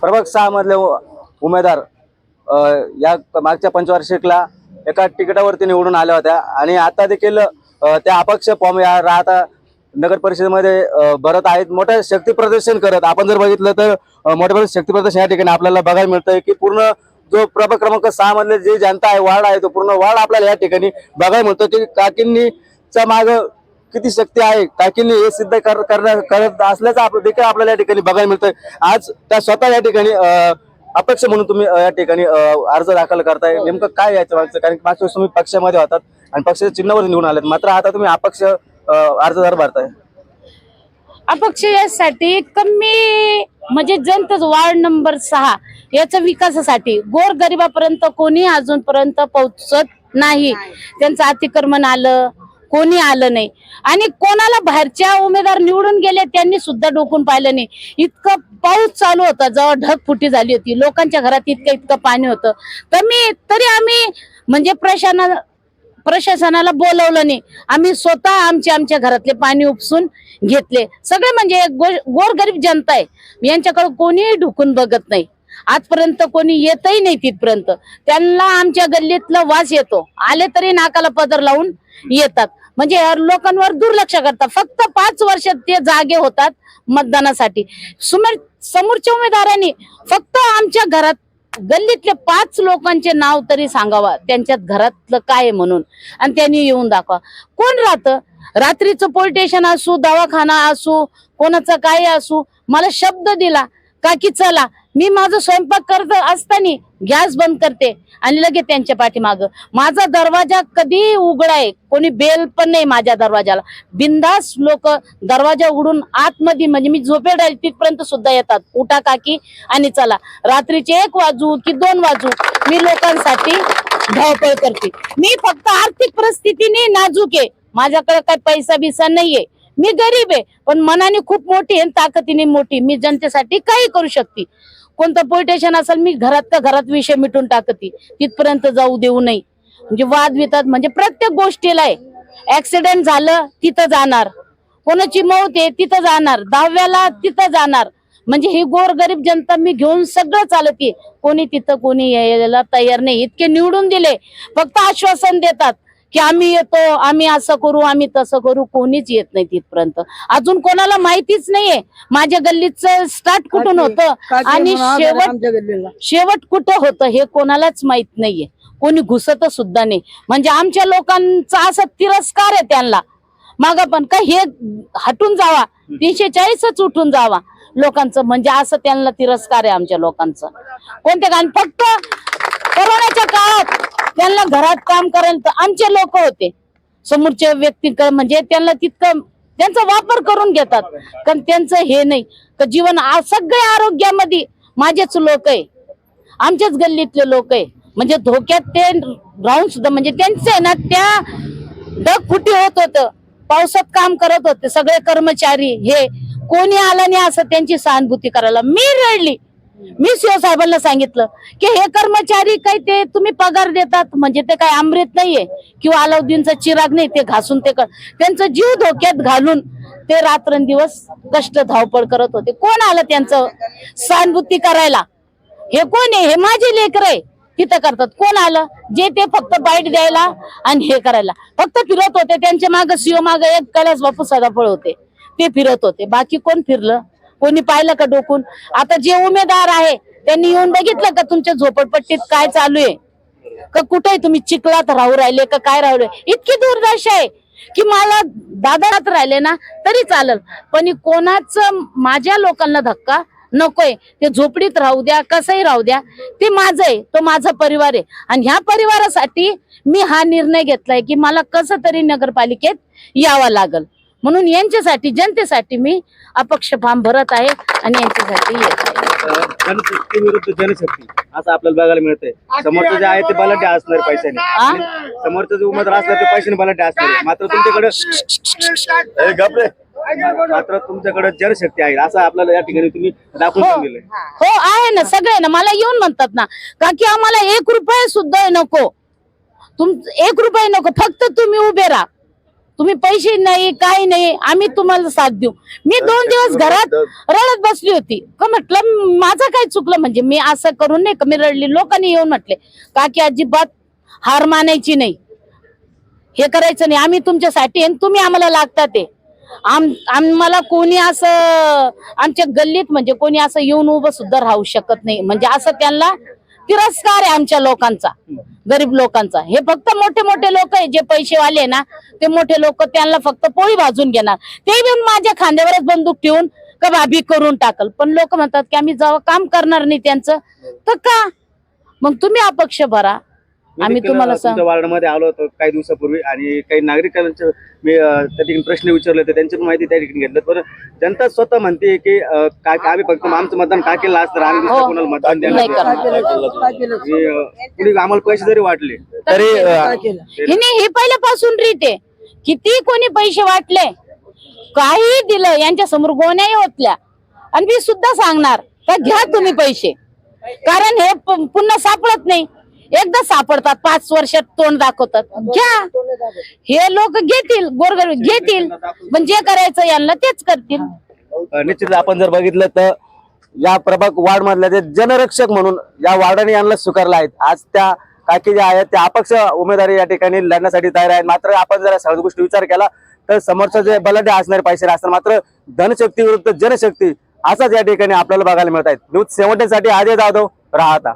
प्रभाग सहा मधले उमेदवार या मागच्या पंचवार्षिकला एका तिकिटावरती निवडून आल्या होत्या आणि आता देखील त्या अपक्ष फॉर्म या राहता नगर परिषदेमध्ये भरत आहेत. मोठ्या शक्ती प्रदर्शन करत. आपण जर बघितलं तर मोठ्या प्रमाणात शक्ती प्रदर्शन या ठिकाणी आपल्याला बघायला मिळतंय की पूर्ण जो प्रभाग क्रमांक सहा मधले जे जनता आहे वार्ड आहे तो पूर्ण वार्ड आपल्याला या ठिकाणी बघायला मिळतो की काकींनीचा माग किती शक्ती आहे काकींनी हे सिद्ध कर करण्या- करत असल्याचं आप- देखील आपल्याला या ठिकाणी बघायला मिळतंय. आज त्या स्वतः या ठिकाणी अपक्ष म्हणून तुम्ही या ठिकाणी अर्ज दाखल करताय. नेमकं काय याच्या मागचं कारण मागच्या वेळेस तुम्ही पक्षामध्ये होतात आणि पक्षाच्या चिन्हावर निवडून आलेत. मात्र आता तुम्ही अपक्ष अर्जदार भरताय. अपक्ष यासाठी कमी म्हणजे जनतेच वार्ड नंबर सहा याच्या विकासासाठी गोर गरिबापर्यंत कोणी अजूनपर्यंत पोहोचत नाही. त्यांचं अतिक्रमण आलं कोणी आलं नाही. आणि कोणाला बाहेरच्या उमेदवार निवडून गेले त्यांनी सुद्धा डोकून पाहिलं नाही. इतकं पाऊस चालू होता जेव्हा ढगफुटी झाली होती. लोकांच्या घरात इतकं इतकं पाणी होतं. तर मी तरी आम्ही म्हणजे प्रशासना प्रशासनाला बोलवलं नाही. आम्ही स्वतः आमच्या आमच्या घरातले पाणी उपसून घेतले. सगळे म्हणजे गोरगरीब जनता आहे. यांच्याकडे कोणीही ढुकून बघत नाही. आजपर्यंत कोणी येतही नाही तिथपर्यंत. त्यांना आमच्या गल्लीतला वास येतो. आले तरी नाकाला पदर लावून येतात. म्हणजे लोकांवर दुर्लक्ष करतात. फक्त पाच वर्षात ते जागे होतात मतदानासाठी. सुमेर समोरच्या उमेदवारांनी फक्त आमच्या घरात गल्लीतले पाच लोकांचे नाव तरी सांगावा. त्यांच्यात घरातलं काय आहे म्हणून. आणि त्यांनी येऊन दाखवा. कोण राहतं? रात्रीचं पोलीस स्टेशन असू दवाखाना असू कोणाचं काय असू मला शब्द दिला का की चला मी माझं स्वयंपाक करत असताना गॅस बंद करते आणि लगेच त्यांच्या पाठीमाग. माझा दरवाजा कधी उघडा आहे. कोणी बेल पण नाही माझ्या दरवाजाला. बिंदास लोक दरवाजा उघडून आतमध्ये म्हणजे मी झोपेड आहे तिथपर्यंत सुद्धा येतात. उठा काकी आणि चला. रात्रीचे एक वाजू की दोन वाजू मी लोकांसाठी धावपळ करते. मी फक्त आर्थिक परिस्थितीने नाजूक आहे. माझ्याकडे काय पैसा बिसा नाहीये. मी गरीब आहे. पण मनाने खूप मोठी आहे ताकदीने मोठी मी जनतेसाठी काही करू शकते. कोणतं पोलिटेशन असेल मी घरात का घरात विषय मिटून टाकते. तिथपर्यंत जाऊ देऊ नये. म्हणजे वाद वितात म्हणजे प्रत्येक गोष्टीला आहे. ऍक्सिडेंट झालं तिथं जाणार. कोणाची मौत आहे तिथं जाणार. दहाव्याला तिथं जाणार. म्हणजे ही गोरगरीब जनता मी घेऊन सगळं चालते कोणी तिथं कोणी यायला तयार नाही. इतके निवडून दिले. फक्त आश्वासन देतात. की आम्ही येतो आम्ही असं करू आम्ही तसं करू कोणीच येत नाही तिथपर्यंत. अजून कोणाला माहितीच नाहीये. माझ्या गल्लीचं स्टार्ट कुठून होतं? आणि शेवट शेवट कुठं होतं हे कोणालाच माहीत नाहीये. कोणी घुसत सुद्धा नाही. म्हणजे आमच्या लोकांचा असा तिरस्कार आहे त्यांना. माग पण का हे हटून जावा. तीनशे चाळीसच उठून जावा लोकांचं. म्हणजे असं त्यांना तिरस्कार आहे आमच्या लोकांचं. कोणते कारण फक्त कोरोनाच्या काळात त्यांना घरात काम करायला तर आमचे लोक होते. समोरच्या व्यक्ती म्हणजे त्यांना तितकं त्यांचा वापर करून घेतात. कारण त्यांचं हे नाही. तर जीवन सगळ्या आरोग्यामध्ये माझेच लोक आहे. आमच्याच गल्लीतले लोक आहे. म्हणजे धोक्यात ते राहून सुद्धा म्हणजे त्यांचे आहे ना त्या डगफुटी होत होत. पावसात काम करत होते. सगळे कर्मचारी हे. कोणी आलं नाही असं त्यांची सहानुभूती करायला. मी रडली. मी शिवसाहेबांना सांगितलं की हे कर्मचारी काही ते तुम्ही पगार देतात म्हणजे ते काय अमृत नाहीये किंवा अलाउद्दीनचा चिराग नाही ते घासून ते कर त्यांचा जीव धोक्यात घालून ते रात्रंदिवस कष्ट धावपळ करत होते. कोण आलं त्यांचं सहानुभूती करायला? हे कोण आहे? हे माझे लेकर आहे. तिथं करतात. कोण आलं? जे ते फक्त बाईट द्यायला आणि हे करायला. फक्त फिरत होते. त्यांच्या माग शिव माग एक कैलास बापू सदाफळ होते. ते फिरत होते. बाकी कोण फिरलं? कोणी पाहिलं का डोकून? आता जे उमेदवार आहे त्यांनी येऊन बघितलं का तुमच्या झोपडपट्टीत काय चालू आहे? का कुठे तुम्ही चिखलात राहू राहिले का काय राहिले? इतकी दूरदर्श आहे की मला दादारात राहिले ना तरी चालेल. पण कोणाचं माझ्या लोकांना धक्का नकोय. ते झोपडीत राहू द्या कसंही राहू द्या. ते माझं आहे तो माझा परिवार आहे. आणि ह्या परिवारासाठी मी हा निर्णय घेतलाय की मला कसं तरी नगरपालिकेत यावं लागल. म्हणून यांच्यासाठी जनतेसाठी मी अपक्ष फॉर्म भरत आहे आणि यांच्यासाठी येत आहे. जनशक्ती विरुद्ध जनशक्ती असं आपल्याला बघायला मिळतंय. समोरचं जे आहे ते बलाढ्य असणार पैशाने. आणि समोरचं जे उमेदवार असणार ते पैशाने बलाढ्य असणार. मात्र तुमच्याकडे ए, गप रे. मात्र तुमच्याकडे जनशक्ती आहे असं आपल्याला या ठिकाणी तुम्ही दाखवून हो. पण दिलंय हो आहे ना सगळे ना मला येऊन म्हणतात ना का की आम्हाला एक रुपये सुद्धा नको. तुम एक रुपये नको फक्त तुम्ही उभे राहा. तुम्ही पैसे नाही काही नाही आम्ही तुम्हाला साथ देऊ. मी दोन दिवस घरात रडत बसली होती. का म्हटलं माझं काय चुकलं? म्हणजे मी असं करून नाही का मी रडली. लोकांनी येऊन म्हटले काकी अजिबात हार मानायची नाही. हे करायचं नाही. आम्ही तुमच्यासाठी आणि तुम्ही आम्हाला लागतात ते. आम आम्हाला कोणी असं आमच्या गल्लीत म्हणजे कोणी असं येऊन उभं सुद्धा राहू शकत नाही. म्हणजे असं त्यांना तिरस्कार आहे आमच्या लोकांचा गरीब लोकांचा. हे फक्त मोठे मोठे लोक आहे जे पैसेवाले वाले ना ते मोठे लोक त्यांना फक्त पोळी भाजून घेणार. ते बी माझ्या खांद्यावरच बंदूक ठेवून का भाभी करून टाकल. पण लोक म्हणतात की आम्ही जेव्हा काम करणार नाही त्यांचं. तर का? मग तुम्ही अपक्ष भरा. आम्ही तुम्हाला सांग वार्डमध्ये आलो होतो काही दिवसापूर्वी आणि काही नागरिकांचे मी त्या ठिकाणी प्रश्न विचारले होते त्यांची पण माहिती त्या ठिकाणी घेतलं पण जनता स्वतः म्हणते की काय आम्ही फक्त आमचं मतदान का केलं असतं? आम्ही हो. कोणाला मतदान देणार? आम्हाला पैसे जरी वाटले तरी हे पहिल्यापासून रीत आहे. किती कोणी पैसे वाटले? काही दिलं यांच्या समोर गोण्याही होतल्या आणि मी सुद्धा सांगणार का घ्या तुम्ही पैसे. कारण हे पुन्हा सापडत नाही. एकदा सापडतात पाच वर्षात तोंड दाखवतात. घ्या. हे लोक घेतील गोरगरीब घेतील पण जे करायचं यांना तेच करतील. निश्चित आपण जर बघितलं तर या प्रभाग वार्ड मधल्या जे जनरक्षक म्हणून या वार्डाने यांना स्वीकारलं आहेत. आज त्या काकी ज्या आहेत त्या अपक्ष उमेदवारी या ठिकाणी लढण्यासाठी तयार आहेत. मात्र आपण जर सगळ्या गोष्टी विचार केला तर समोरचं जे बलाढ्य असणारे पैसे असतात मात्र धनशक्ती विरुद्ध जनशक्ती असाच या ठिकाणी आपल्याला बघायला मिळत आहेत. न्यूज सेव्हन्टीसाठी अजय जाधव राहता.